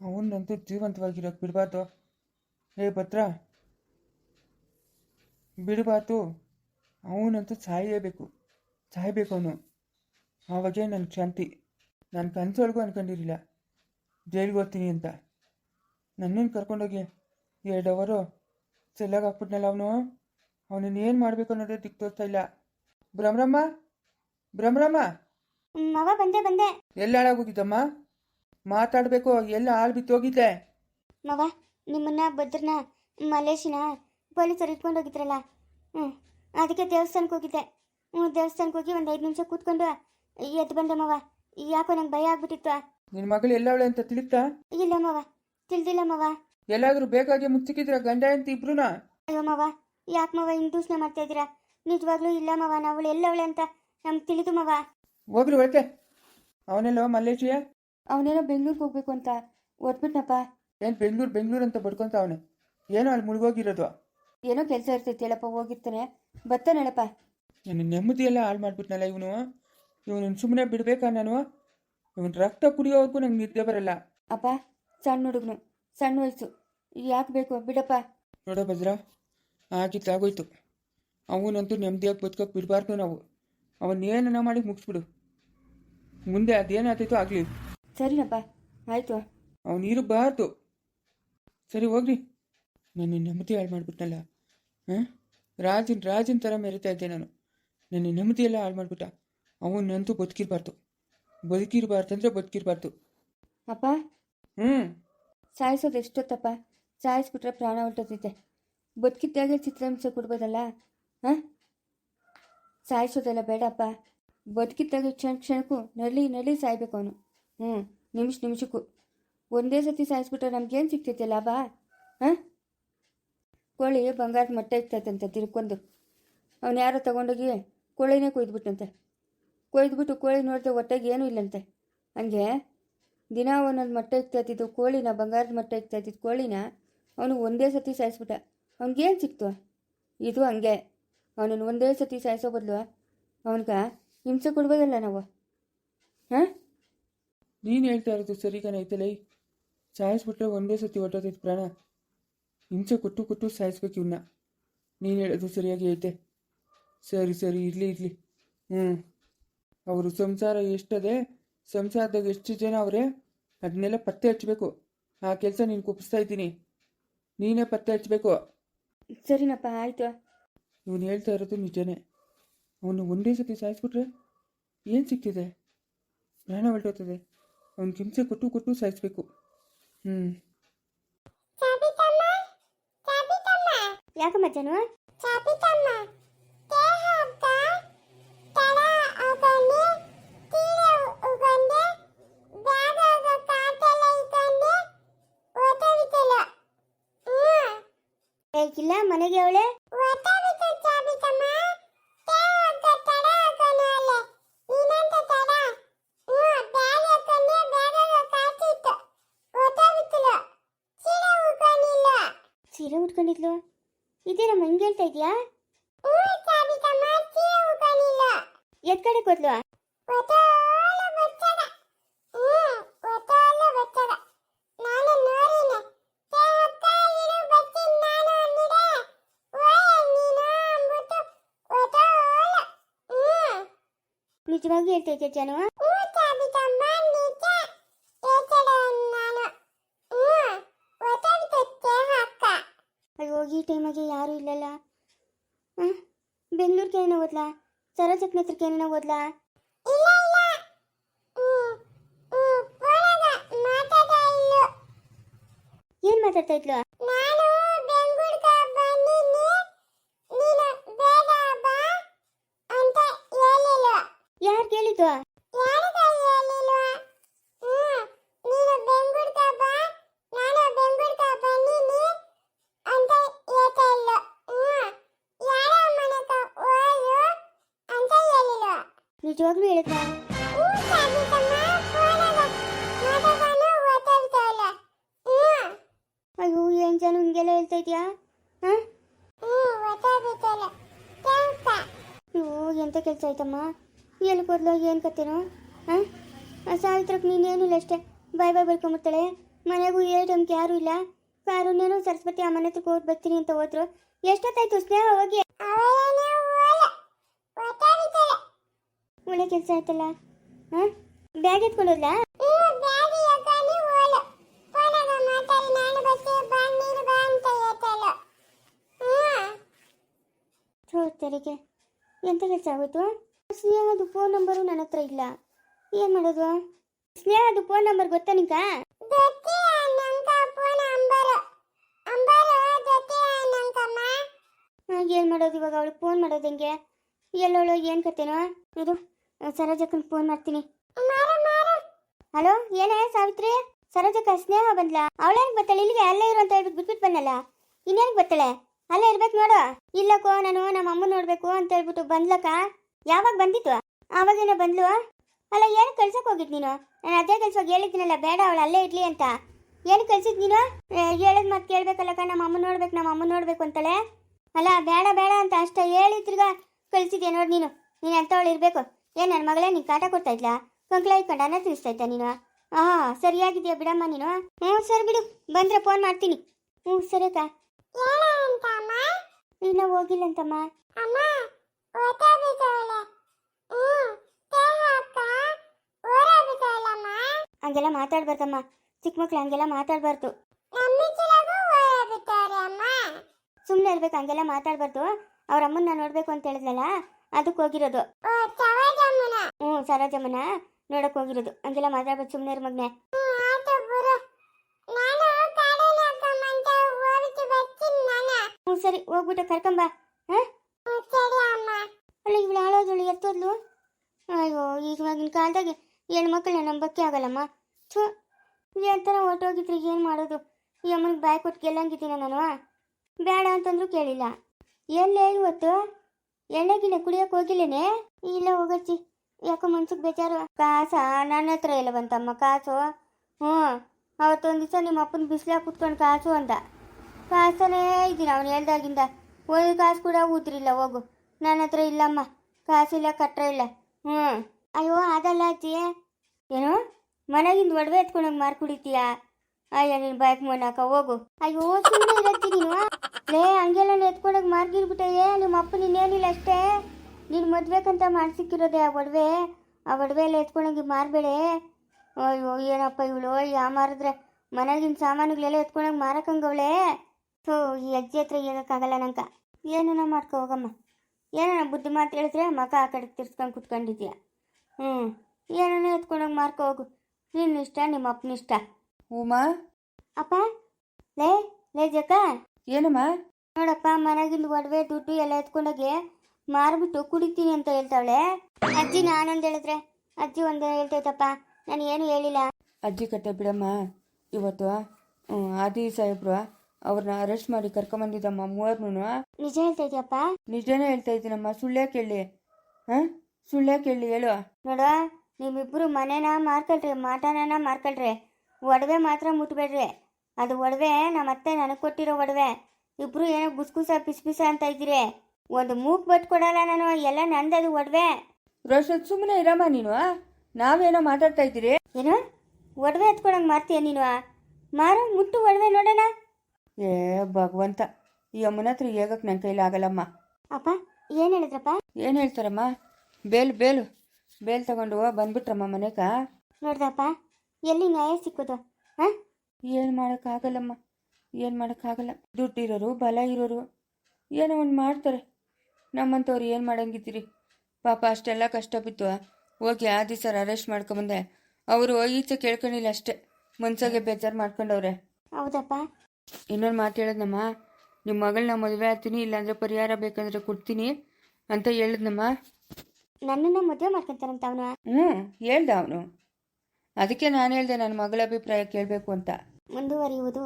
ಅವನಂತೂ ಜೀವಂತವಾಗಿರೋಕೆ ಬಿಡಬಾರ್ದು. ಹೇ ಭದ್ರ. ಬಿಡಬಾರ್ದು. ಅವನಂತೂ ಸಾಯಲೇಬೇಕು. ಸಾಯಬೇಕು ಅವನು. ಆವಾಗೇ ನನ್ನ ಶಾಂತಿ. ನಾನು ಕನಸೊಳಗೂ ಅನ್ಕೊಂಡಿರಲಿಲ್ಲ. ಜೈಲಿಗೆ ಹೋಗ್ತೀನಿ ಅಂತ. ನನ್ನನ್ನು ಕರ್ಕೊಂಡೋಗಿ ಎರಡು ಅವರು ಸೆಲ್ಲಾಗ ಹಾಕ್ಬಿಟ್ನಲ್ಲ ಅವನು? ಅವನನ್ನ ಏನು ಮಾಡಬೇಕು ಅನ್ನೋದೇ ದಿಕ್ಕು ತೋರ್ತಾ ಇಲ್ಲ. ಭ್ರಮರಮ್ಮ? ಭ್ರಮರಮ್ಮ? ಮವ ಬಂದೆ ಬಂದೆ. ಎಲ್ಲ ಹಾಳಾಗೋಗಿದ್ದಮ್ಮ ಮಾತಾಡಬೇಕು ಎಲ್ಲ ಹಾಳು ಬಿತ್ತೋಗಿದ್ದೆ ಮಗ ನಿಮ್ಮನ್ನ ಭದ್ರನ ಮಲೇಶಿನ ಪೊಲೀಸರು ಇಟ್ಕೊಂಡು ಹೋಗಿದ್ರಲ್ಲ? ಹ್ಞೂ ಅದಕ್ಕೆ ದೇವಸ್ಥಾನಕ್ಕೆ ಹೋಗಿದ್ದೆ. ಹ್ಞೂ ದೇವಸ್ಥಾನಕ್ಕೆ ಹೋಗಿ ಒಂದು ಐದು ನಿಮಿಷ ಕೂತ್ಕೊಂಡು ಎದ್ದು ಬಂದೆ ಮವ ಯಾಕೋ ನಂಗೆ ಭಯ ಆಗ್ಬಿಟ್ಟಿತ್ತು. ನಿನ್ನ ಮಗಳು ಎಲ್ಲವಳೆ ಅಂತ ತಿಳಿತಾ? ಇಲ್ಲ ಮವ ತಿಳಿದಿಲ್ಲ ಮವ ಎಲ್ಲಾದರೂ ಬೇಕಾಗಿ ಮುಚ್ಚಿಕ್ಕಿದ್ರ ಗಂಡ ಅಂತ ಇಬ್ರುನ? ಅಯ್ಯೋ ಮವ ಯಾಕೆ ಮವ ಹಿಂಗೆ ದೂಷಣೆ ಮಾಡ್ತಾ ಇದ್ದೀರಾ? ನಿಜವಾಗ್ಲೂ ಇಲ್ಲ ಮವ ನಾವಳು ಎಲ್ಲವಳೆ ಅಂತ ನಮ್ಗೆ ತಿಳಿದು ಮವ ಹೋಗ್ರಿ ಒಳತೆ ಅವನೆಲ್ಲೋ ಮಲ್ಲೇಶಿಯ? ಅವನೇನೋ ಬೆಂಗಳೂರಿಗೆ ಹೋಗ್ಬೇಕು ಅಂತ ಒದ್ಬಿಟ್ನಪ್ಪ ಏನು ಬೆಂಗಳೂರು ಬೆಂಗಳೂರು ಅಂತ ಬಡ್ಕೊಂತ ಅವನೆ? ಏನೋ ಅಲ್ಲಿ ಮುಳುಗೋಗಿರೋದು. ಏನೋ ಕೆಲಸ ಇರ್ತೈತಿ ಹೇಳಪ್ಪ ಹೋಗಿರ್ತಾನೆ. ಬರ್ತಾನೇಳಪ್ಪ ನನ್ನ ನೆಮ್ಮದಿ ಎಲ್ಲ ಹಾಳು ಮಾಡ್ಬಿಟ್ನಲ್ಲ ಇವನು? ಇವನು ಸುಮ್ಮನೆ ಬಿಡಬೇಕಾ ನಾನು? ಇವನ್ ರಕ್ತ ಕುಡಿಯೋವರೆಗೂ ನಂಗೆ ನಿದ್ದೆ ಬರಲ್ಲ. ಅಪ್ಪ ಸಣ್ಣ ಹುಡುಗನು ಸಣ್ಣ ವಯಸ್ಸು. ಯಾಕೆ ಬೇಕು? ಬಿಡಪ್ಪ. ನೋಡೋ ಭದ್ರ ಆಗಿದ್ದಾಗೋಯ್ತು ಅವನಂತೂ ನೆಮ್ಮದಿಯಾಗಿ ಬದುಕೋಕೆ ಬಿಡಬಾರ್ದು ನಾವು. ಅವನ್ನೇನ ಮಾಡಿ ಮುಗಿಸ್ಬಿಡು. ಮುಂದೆ ಅದೇನಾಗ್ತೈತೋ ಆಗಲಿ. ಸರಿನಪ್ಪ ಆಯಿತು. ಅವನು ಇರಬಾರ್ದು ಸರಿ ಹೋಗ್ರಿ. ನನ್ನ ನೆಮ್ಮದಿ ಹಾಳು ಮಾಡಿಬಿಟ್ನಲ್ಲ ಹಾಂ? ರಾಜನ್ ರಾಜನ್ ಥರ ಮೆರಿತಾ ಇದ್ದೆ ನಾನು. ನನ್ನ ನೆಮ್ಮದಿ ಎಲ್ಲ ಹಾಳು ಮಾಡಿಬಿಟ್ಟ. ಅವನಂತೂ ಬದುಕಿರಬಾರ್ದು. ಅಂದರೆ ಬದುಕಿರಬಾರ್ದು. ಅಪ್ಪ? ಹ್ಞೂ ಸಾಯಿಸೋದು ಎಷ್ಟೊತ್ತಪ್ಪ? ಸಾಯಿಸ್ಬಿಟ್ರೆ ಪ್ರಾಣ ಹೊರಟೋತೈತೆ ಬದುಕಿದ್ದಾಗೆ ಚಿತ್ರಹಿಂಸೆ ಕೊಡ್ಬೋದಲ್ಲ ಹಾಂ? ಸಾಯಿಸೋದೆಲ್ಲ ಬೇಡಪ್ಪ. ಬದುಕಿದ್ದಾಗ ಕ್ಷಣ ಕ್ಷಣಕ್ಕೂ ನರಳಿ ನರಳಿ ಸಾಯ್ಬೇಕು ಅವನು. ಹ್ಞೂ ನಿಮಿಷ ನಿಮಿಷಕ್ಕೂ ಒಂದೇ ಸತಿ ಸಾಯಿಸ್ಬಿಟ್ರೆ ನಮ್ಗೇನು ಸಿಕ್ತೈತೆ ಲಾಭ? ಹಾಂ? ಕೋಳಿ ಬಂಗಾರದ ಮೊಟ್ಟೆ ಇರ್ತೈತಂತೆ, ತಿರ್ಕೊಂಡು. ಅವನು ಯಾರೋ ತಗೊಂಡೋಗಿ ಕೋಳಿನೇ ಕೊಯ್ದುಬಿಟ್ಟಂತೆ ಕೊಯ್ದುಬಿಟ್ಟು ಕೋಳಿ ನೋಡಿದ್ರೆ ಹೊಟ್ಟೆಗೆ ಏನೂ ಇಲ್ಲಂತೆ. ಹಂಗೆ ದಿನ ಒಂದೊಂದು ಮೊಟ್ಟೆ ಇಕ್ತಾಯಿದ್ದು ಕೋಳಿನ ಬಂಗಾರದ ಮೊಟ್ಟೆ ಇಕ್ತಾಯಿದ್ದು ಕೋಳಿನ ಅವನು ಒಂದೇ ಸತಿ ಸಾಯಿಸ್ಬಿಟ್ಟ. ಅವ್ನಿಗೇನು ಸಿಕ್ತು? ಇದು ಹಂಗೆ. ಅವನನ್ನು ಒಂದೇ ಸತಿ ಸಾಯಿಸೋ ಬದಲು ಅವನಿಗೆ ಹಿಂಸೆ ಕೊಡ್ಬೋದಲ್ಲ ನಾವು? ಹಾಂ? ನೀನು ಹೇಳ್ತಾ ಇರೋದು ಸರಿಗಾನೆ ಐತಲ್ಲ ಸಾಯಿಸ್ಬಿಟ್ರೆ ಒಂದೇ ಸತಿ ಹೊಟ್ಟೋತೈತ್ ಪ್ರಾಣ. ಹಿಂಸೆ ಕೊಟ್ಟು ಕೊಟ್ಟು ಸಾಯಿಸ್ಬೇಕು ಇವನ್ನ ನೀನು ಹೇಳೋದು ಸರಿಯಾಗಿ ಐತೆ ಸರಿ ಸರಿ ಇರಲಿ ಇರಲಿ. ಹ್ಞೂ ಅವರು ಸಂಸಾರ ಎಷ್ಟದೆ ಸಂಸಾರದಾಗ ಎಷ್ಟು ಜನ ಅವರೇ ಅದನ್ನೆಲ್ಲ ಪತ್ತೆ ಹಚ್ಚಬೇಕು. ಆ ಕೆಲಸ ನೀನು ಕುಪ್ಪಿಸ್ತಾ ಇದ್ದೀನಿ. ನೀನೇ ಪತ್ತೆ ಹಚ್ಚಬೇಕು. ಸರಿನಪ್ಪ ಆಯಿತು. ಇವನು ಹೇಳ್ತಾ ಇರೋದು ನಿಜನೇ. ಅವನು ಒಂದೇ ಸತಿ ಸಾಯಿಸ್ಬಿಟ್ರೆ ಏನು ಸಿಕ್ತಿದೆ ಪ್ರಾಣ ಹೊರಟೋಗ್ತದೆ ಅವ್ನಿಗೆ ಹಿಂಸೆ ಕೊಟ್ಟು ಕೊಟ್ಟು ಸಾಯಿಸ್ಬೇಕು. ಹ್ಞೂ ಯಾಕಮ್ಮ ಇಲ್ಲ ಮನೆಗೆ ಅವಳೆ? ಸೀರೆ ಉಟ್ಕೊಂಡಿದ್ಲು ಇದೇನಮ್ಮ ಹಿಂಗೆ ಹೇಳ್ತಾ ಇದೀಯಾ? ಎತ್ ಕಡೆ ನಿಜವಾಗಿ ಹೇಳ್ತಾ ಇದೆಯಾ ಜನ ಈ ಟೈಮಾಗೆ ಯಾರು ಇಲ್ಲಲ್ಲ? ಹಾಂ ಬೆಂಗಳೂರಿಗೆ ಏನೋ ಓದ್ಲಾ ಸರೋಜಕ್ಕನ ಹತ್ರಕ್ಕೆ ಏನೋ ಓದ್ಲಾ ಏನ್ ಮಾತಾಡ್ತಾ ಇದ್ಲು? ಯಾರು ಕೇಳಿದ್ದು ನಿಜವಾಗ್ಲೂ ಹೇಳಿದ್ರಾ? ಅಯ್ಯೋ ಏನ್ ಜನ ಹಿಂಗೆಲ್ಲ ಹೇಳ್ತಾ ಇದೆಯಾ? ಹಾ? ಅಯ್ಯೋ ಎಂತ ಕೆಲಸ ಆಯ್ತಮ್ಮ? ಎಲ್ಲಿ ಕೂದ್ಲು ಏನು ಕತ್ತೇನೋ ಹಾಂ? ಸಾವಿತ್ರಕ್ಕೆ ನೀನೇನಿಲ್ಲ ಅಷ್ಟೇ. ಬಾಯ್ ಬಾಯ್ ಬರ್ಕೊಂಬಿಡ್ತಾಳೆ ಮನೆಗೂ ಏಟಮ್ಗೆ ಯಾರು ಇಲ್ಲ. ಕಾರುಣ್ಯನು ಸರಸ್ವತಿ ಅಮ್ಮನ ಹತ್ರಕ್ಕೆ ಹೋಗಿ ಬರ್ತೀನಿ ಅಂತ ಹೋದ್ರು. ಎಷ್ಟೊತ್ತಾಯ್ತು ಸ್ನೇಹ ಹೋಗಿ? ಒಳ್ಳೆ ಕೆಲಸ ಆಯ್ತಲ್ಲ? ಹಾಂ? ಬ್ಯಾಗ್ ಎತ್ಕೊಂಡೋದ್ಲಾ ತೆರಿಗೆ. ಎಂತ ಕೆಲಸ ಆಗೋಯ್ತು? ಸ್ನೇಹದು ಫೋನ್ ನಂಬರು ನನ್ನ ಹತ್ರ ಇಲ್ಲ. ಏನು ಮಾಡೋದು? ಸ್ನೇಹದು ಫೋನ್ ನಂಬರ್ ಗೊತ್ತಾ ನಿಂಕ ಏನು ಮಾಡೋದು ಇವಾಗ? ಅವಳು ಫೋನ್ ಮಾಡೋದು ಹೆಂಗೆ? ಎಲ್ಲವಳು ಏನು ಕತ್ತೇನೋ ಇದು ಸರೋಜಕ್ಕನ್ ಫೋನ್ ಮಾಡ್ತೀನಿ. ಹಲೋ, ಏನೇ ಸಾವಿತ್ರಿ? ಸರೋಜಕ್ಕ ಸ್ನೇಹ ಬಂದ್ಲ? ಅವಳೇನಕ್ಕೆ ಬರ್ತಾಳೆ? ಇಲ್ಲಿಗೆ ಅಲ್ಲೇ ಇರು ಅಂತ ಹೇಳ್ಬಿಟ್ಟು ಬಿಟ್ಬಿಟ್ಟು ಬಂದಲ್ಲ? ಇನ್ನೇನಕ್ಕೆ ಬರ್ತಾಳೆ? ಅಲ್ಲೇ ಇರ್ಬೇಕು ನೋಡು. ಇಲ್ಲಕ್ಕೋ, ನಾನು ನಮ್ಮ ಅಮ್ಮ ನೋಡ್ಬೇಕು ಅಂತ ಹೇಳ್ಬಿಟ್ಟು ಬಂದ್ಲಕ್ಕ? ಯಾವಾಗ ಬಂದಿತ್ತು ಆವಾಗೇನೋ ಬಂದ್ಲು? ಅಲ್ಲ ಏನು ಕಳ್ಸಕ್ ಹೋಗಿದ್ ನೀನು? ನಾನು ಅದೇ ಕೆಲ್ಸವಾಗ ಹೇಳಿದ್ದೀನಲ್ಲ ಬೇಡ, ಅವಳು ಅಲ್ಲೇ ಇರ್ಲಿ ಅಂತ. ಏನು ಕಳ್ಸಿದ್ ನೀನು? ಹೇಳದ್ ಮತ್ತೆ ಕೇಳ್ಬೇಕಲ್ಲಕ್ಕ, ನಮ್ಮ ಅಮ್ಮ ನೋಡ್ಬೇಕು, ನಮ್ಮ ಅಮ್ಮ ನೋಡ್ಬೇಕು ಅಂತಾಳೆ? ಅಲ್ಲ, ಬೇಡ ಬೇಡ ಅಂತ ಅಷ್ಟೇ ಹೇಳಿದ್ರಿಗ ಕಳ್ಸಿದ್ಯಾ ನೋಡಿ ನೀನು. ನೀನು ಅಂತವಳು ಇರಬೇಕು? ಏನು ನನ್ನ ಮಗಳೇ ನೀನು ಕಾಟ ಕೊಡ್ತಾ ಇದ್ಲಾ? ಕಂಕ್ಳ ಇಟ್ಕೊಂಡು ಅನ್ನ ತಿಳಿಸ್ತಾ ಇದ್ದ ನೀನು? ಹಾ ಸರಿಯಾಗಿದೆಯಾ ಬಿಡಮ್ಮ ನೀನು? ಹ್ಞೂ ಸರಿ ಬಿಡು. ಬಂದರೆ ಫೋನ್ ಮಾಡ್ತೀನಿ. ಹ್ಞೂ ಸರಿ ಅಕ್ಕ. ಇನ್ನ ಹೋಗಿಲ್ಲ ಅಂತಮ್ಮ. ಹಂಗೆಲ್ಲ ಮಾತಾಡ್ಬಾರ್ದಮ್ಮ. ಚಿಕ್ಕ ಮಕ್ಳು ಹಂಗೆಲ್ಲ ಮಾತಾಡ್ಬಾರ್ದು. ಸುಮ್ಮನೆ ಇರ್ಬೇಕು ಹಂಗೆಲ್ಲ ಮಾತಾಡ್ಬಾರ್ದು. ಅವ್ರ ಅಮ್ಮನ್ನ ನೋಡ್ಬೇಕು ಅಂತ ಹೇಳಿದ್ಲಲ್ಲ ಅದಕ್ಕೆ ಹೋಗಿರೋದು. ಹ್ಞೂ ಸರೋಜಮ್ಮನ? ನೋಡಕ್ ಹೋಗಿರೋದು. ಹಂಗೆಲ್ಲ ಮಾತಾಡ್ಬೇಕು ಸುಮ್ಮನೆ ಇರು ಮಗ್ನೆ. ಹ್ಞೂ ಸರಿ ಹೋಗ್ಬಿಟ್ಟು ಕರ್ಕೊಂಬ ಹಾಂ? ಅಲ್ಲ ಇವಳು ಹಾಳೋದಳು ಎತ್ತೋದ್ಲು? ಅಯ್ಯೋ ಈಗಿನ ಕಾಲದಾಗೆ ಹೆಣ್ಮಕ್ಳನ್ನ ನಂಬಕ್ಕೆ ಆಗಲ್ಲಮ್ಮ. ಥೂ ಎಂತರ ಹೊರಟೋಗಿದ್ರೆ ಏನು ಮಾಡೋದು? ಈ ಅಮ್ಮನಿಗೆ ಬಾಯ್ ಕೊಟ್ಟು ಗೆಲ್ಲಂಗಿದ್ದೀನ ನಾನು? ಬೇಡ ಅಂತಂದ್ರು ಕೇಳಿಲ್ಲ. ಎಲ್ಲೇ ಇವತ್ತು? ಎಣ್ಣೆ ಗಿಣ್ಣೆ ಕುಡಿಯೋಕೆ ಹೋಗಿಲ್ಲೇನೆ? ಇಲ್ಲ, ಹೋಗಚ್ಚಿ. ಯಾಕೋ ಮನ್ಸಿಗೆ ಬೇಜಾರು. ಕಾಸ ನನ್ನ ಹತ್ರ ಇಲ್ಲ ಬಂತಮ್ಮ, ಕಾಸು. ಹ್ಞೂ, ಅವತ್ತೊಂದು ದಿವಸ ನಿಮ್ಮ ಅಪ್ಪನ ಬಿಸಿಲಾಗ ಕುತ್ಕೊಂಡು ಕಾಸು ಅಂದ. ಕಾಸನೇ ಇದ್ದೀನಿ ಅವನು ಹೇಳ್ದಾಗಿಂದ. ಒಂದು ಕಾಸು ಕೂಡ ಊದ್ರಿಲ್ಲ ಹೋಗು. ನನ್ನ ಹತ್ರ ಇಲ್ಲಮ್ಮ ಕಾಸಿಲ್ಲ ಕಟ್ಟರೆ ಇಲ್ಲ. ಹ್ಞೂ. ಅಯ್ಯೋ, ಅದಲ್ಲ ಅಜ್ಜಿ. ಏನು? ಮನೆಗಿಂದ ಒಡವೆ ಎತ್ಕೊಂಡೋಗಿ ಮಾರ್ಕುಡಿತೀಯಾ ಅಯ್ಯ, ನೀನು ಬೈಕ್ ಮೂನಾಕ ಹೋಗು. ಅಯ್ಯೋ ಸುಮ್ಮನೆ ಇರತ್ತಿ ನೀನು. ಲೇ ಹಂಗೆಲ್ಲ ಎತ್ಕೊಳಕ್ ಮಾರ್ಗಿರ್ಬಿಟ್ಟೆ. ನಿಮ್ಮ ಅಪ್ಪ ನೀನೇನಿಲ್ಲ ಅಷ್ಟೇ. ನೀನು ಮದ್ಬೇಕಂತ ಮಾಡ್ಸಿಕ್ಕಿರೋದೆ ಆ ಒಡವೆ. ಆ ಒಡವೆ ಎಲ್ಲ ಎತ್ಕೊಂಡೋಗಿ ಮಾರಬೇಡೆ. ಅಯ್ಯೋ ಏನಪ್ಪ ಇವಳು? ಯಾ ಮಾರಿದ್ರೆ ಮನೆಗಿನ ಸಾಮಾನುಗಳೆಲ್ಲ ಎತ್ಕೊಂಡೋಗಿ ಮಾರಕಂಗವಳೆ ಥೋ ಈ ಅಜ್ಜಿ ಹತ್ರ ಹೇಳೋಕ್ಕಾಗಲ್ಲ ನಂಕ ಏನನ ಮಾಡ್ಕೊ ಹೋಗಮ್ಮ. ಏನನ ಬುದ್ಧಿ ಮಾತು ಹೇಳಿದ್ರೆ ಮಗ ಆ ಕಡೆ ತಿರ್ಸ್ಕೊಂಡು ಕುತ್ಕೊಂಡಿದ್ಯಾ? ಹ್ಞೂ ಏನನ್ನ ಎತ್ಕೊಂಡೋಗಿ ಮಾರ್ಕೊ ಹೋಗು. ನಿನ್ನ ಇಷ್ಟ ನಿಮ್ಮ ಅಪ್ಪನಿಷ್ಟ. ಉಮಾ? ಅಪ್ಪ? ಲೇ ಲೇ ಜಕ್ಕ ಏನಮ್ಮ? ನೋಡಪ್ಪ ಮನೆಗಿಲ್ ಒಡವೆ ದುಡ್ಡು ಎಲ್ಲ ಎತ್ಕೊಂಡೋಗಿ ಮಾರ್ಬಿಟ್ಟು ಕುಡಿತೀನಿ ಅಂತ ಹೇಳ್ತಾವಳೆ. ಅಜ್ಜಿ ನಾನೊಂದು ಹೇಳಿದ್ರೆ. ಅಜ್ಜಿ ಒಂದು ಹೇಳ್ತೈತಪ್ಪ ನಾನು ಏನು ಹೇಳಿಲ್ಲ. ಅಜ್ಜಿ ಕಟ್ಟೆ ಬಿಡಮ್ಮ. ಇವತ್ತು ಹ್ಮ್, ಆದಿ ಸಾಹೇಬ್ರು ಅವ್ರನ್ನ ಅರೆಸ್ಟ್ ಮಾಡಿ ಕರ್ಕೊಂಬಂದಿದ್ದಮ್ಮ ಮೂವರ್ನು ನಿಜ ಹೇಳ್ತೈತಿಯಪ್ಪ ನಿಜನೇ ಹೇಳ್ತಾ ಇದ್ದೀನಮ್ಮ ಸುಳ್ಳೇ ಕೇಳಿ. ಹಾಂ? ಸುಳ್ಳೇ ಕೇಳಿ ಹೇಳು. ನೋಡ ನಿಮ್ಮಿಬ್ರು ಮನೆನ ಮಾರ್ಕಳ್ರಿ ಮಾಟನ ಮಾರ್ಕೊಳ್ರಿ. ಒಡವೆ ಮಾತ್ರ ಮುಟ್ಬೇಡ್ರಿ. ಅದು ಒಡವೆ ನಮ್ಮ ಅತ್ತೆ ನನಗೆ ಕೊಟ್ಟಿರೋ ಒಡವೆ. ಇಬ್ರು ಏನೋ ಗುಸ್ಗುಸ ಪಿಸ್ ಪಿಸ ಅಂತ ಇದ್ದೀರಿ. ಒಂದು ಮೂಗ್ ಬಟ್ ಕೊಡಲ್ಲ ನಾನು ಎಲ್ಲ ನಂದದು ಒಡವೆ. ರೋಷದ್ ಸುಮ್ಮನೆ ಇರಮ್ಮ ನೀನು ನಾವೇನೋ ಮಾತಾಡ್ತಾ ಇದ್ದೀರಿ? ಏನು? ಒಡವೆ ಎತ್ಕೊಳಂಗೆ ಮಾರ್ತೀಯ ನೀನು ಮಾರು ಮುಟ್ಟು ಒಡವೆ ನೋಡೋಣ. ಏ ಭಗವಂತ ಈ ಅಮ್ಮನ ಹತ್ರ ಹೇಗಕ್ಕೆ ನನ್ನ ಕೈಲಿ ಆಗಲ್ಲಮ್ಮ. ಅಪ್ಪ ಏನು ಹೇಳಿದ್ರಪ್ಪ? ಏನು ಹೇಳ್ತಾರಮ್ಮ? Bail bail. ಬೇಲ್ ತಗೊಂಡು ಬಂದ್ಬಿಟ್ರಮ್ಮ ಮನೆಗ ನೋಡ್ದಪ್ಪ ಎಲ್ಲಿ ನ್ಯಾಯ ಸಿಕ್ಕೋದು ಹಾಂ ಏನು ಮಾಡೋಕ್ಕಾಗಲ್ಲಮ್ಮ? ಏನು ಮಾಡೋಕ್ಕಾಗಲ್ಲ. ದುಡ್ಡಿರೋರು ಬಲ ಇರೋರು ಏನೋ ಒಂದು ಮಾಡ್ತಾರೆ. ನಮ್ಮಂಥವ್ರು ಏನು ಮಾಡಂಗಿದ್ದೀರಿ? ಪಾಪ ಅಷ್ಟೆಲ್ಲ ಕಷ್ಟ ಬಿತ್ತು ಹೋಗಿ ಆ ದಿವಸ ಅರೆಸ್ಟ್ ಮಾಡ್ಕೊಂಬಂದೆ. ಅವರು ಈಚೆ ಕೇಳ್ಕೊಂಡಿಲ್ಲ ಅಷ್ಟೇ. ಮನ್ಸಾಗೆ ಬೇಜಾರು ಮಾಡ್ಕೊಂಡವ್ರೆ. ಹೌದಪ್ಪ. ಇನ್ನೊಂದು ಮಾತು ಹೇಳಿದ್ನಮ್ಮ? ನಿಮ್ಮ ಮಗಳನ್ನ ಮದುವೆ ಆಗ್ತೀನಿ ಇಲ್ಲಾಂದ್ರೆ ಪರಿಹಾರ ಬೇಕಂದ್ರೆ ಕೊಡ್ತೀನಿ ಅಂತ ಹೇಳಿದ್ನಮ್ಮ? ನನ್ನನ್ನು ಮದುವೆ ಮಾಡ್ಕೊಂತಾರಂತ ಅವನು. ಹ್ಞೂ ಹೇಳ್ದ ಅವನು. ಅದಕ್ಕೆ ನಾನು ಹೇಳ್ದೆ ನನ್ನ ಮಗಳ ಅಭಿಪ್ರಾಯ ಕೇಳಬೇಕು ಅಂತ. ಮುಂದುವರಿಯುವುದು.